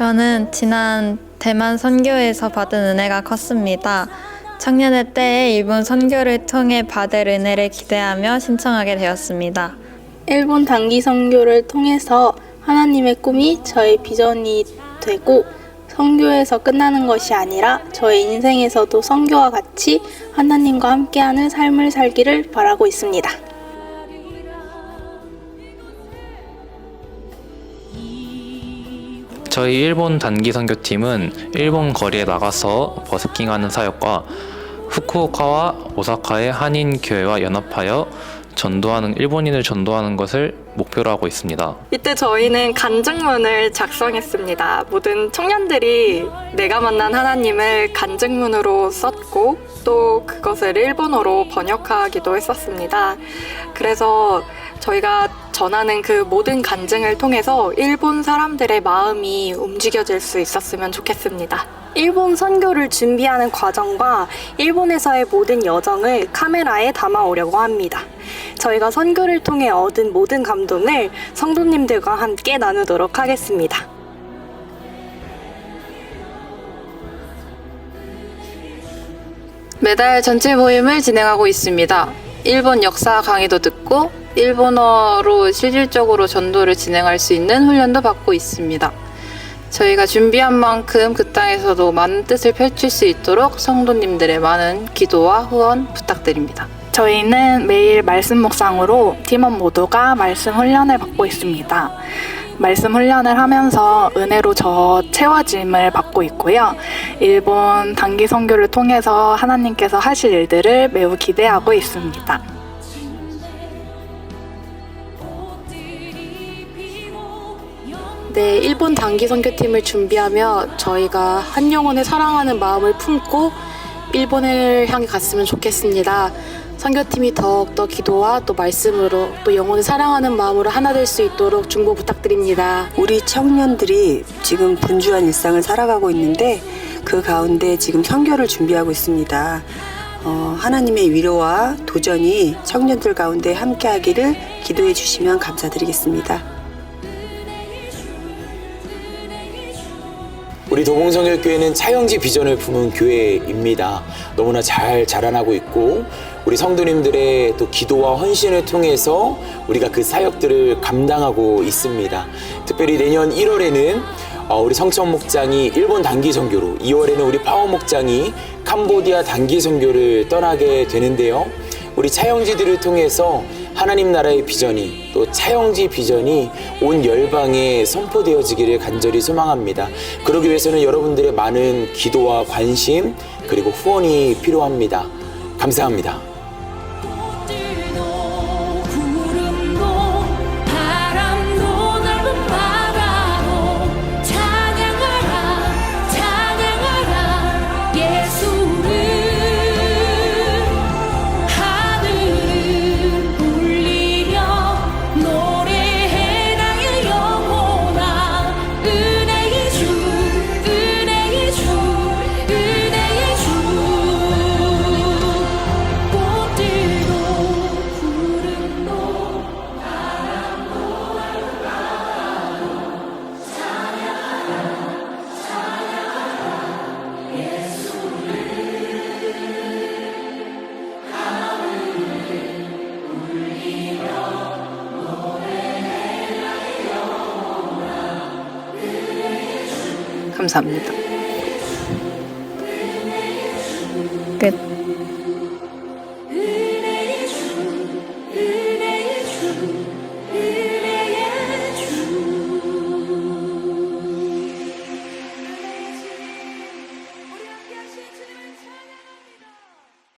저는 지난 대만 선교에서 받은 은혜가 컸습니다. 청년의 때에 일본 선교를 통해 받을 은혜를 기대하며 신청하게 되었습니다. 일본 단기 선교를 통해서 하나님의 꿈이 저의 비전이 되고 선교에서 끝나는 것이 아니라 저의 인생에서도 선교와 같이 하나님과 함께하는 삶을 살기를 바라고 있습니다. 저희 일본 단기 선교팀은 일본 거리에 나가서 버스킹하는 사역과 후쿠오카와 오사카의 한인 교회와 연합하여 전도하는 일본인을 전도하는 것을 목표로 하고 있습니다. 이때 저희는 간증문을 작성했습니다. 모든 청년들이 내가 만난 하나님을 간증문으로 썼고 또 그것을 일본어로 번역하기도 했었습니다. 그래서 저희가 전하는 그 모든 간증을 통해서 일본 사람들의 마음이 움직여질 수 있었으면 좋겠습니다. 일본 선교를 준비하는 과정과 일본에서의 모든 여정을 카메라에 담아오려고 합니다. 저희가 선교를 통해 얻은 모든 감동을 성도님들과 함께 나누도록 하겠습니다. 매달 전체 모임을 진행하고 있습니다. 일본 역사 강의도 듣고 일본어로 실질적으로 전도를 진행할 수 있는 훈련도 받고 있습니다. 저희가 준비한 만큼 그 땅에서도 많은 뜻을 펼칠 수 있도록 성도님들의 많은 기도와 후원 부탁드립니다. 저희는 매일 말씀 묵상으로 팀원 모두가 말씀 훈련을 받고 있습니다. 말씀 훈련을 하면서 은혜로 저 채워짐을 받고 있고요. 일본 단기 선교를 통해서 하나님께서 하실 일들을 매우 기대하고 있습니다. 네, 일본 단기 선교팀을 준비하며 저희가 한 영혼을 사랑하는 마음을 품고 일본을 향해 갔으면 좋겠습니다. 선교팀이 더욱더 기도와 또 말씀으로 또 영혼을 사랑하는 마음으로 하나 될 수 있도록 중보 부탁드립니다. 우리 청년들이 지금 분주한 일상을 살아가고 있는데 그 가운데 지금 선교를 준비하고 있습니다. 어, 하나님의 위로와 도전이 청년들 가운데 함께하기를 기도해 주시면 감사드리겠습니다. 우리 도봉성결교회는 차영지 비전을 품은 교회입니다. 너무나 잘 자라나고 있고 우리 성도님들의 또 기도와 헌신을 통해서 우리가 그 사역들을 감당하고 있습니다. 특별히 내년 1월에는 어, 우리 성천 목장이 일본 단기 선교로 2월에는 우리 파워 목장이 캄보디아 단기 선교를 떠나게 되는데요. 우리 차영지들을 통해서 하나님 나라의 비전이 또 차영지 비전이 온 열방에 선포되어지기를 간절히 소망합니다. 그러기 위해서는 여러분들의 많은 기도와 관심 그리고 후원이 필요합니다. 감사합니다. 감사합니다. 끝.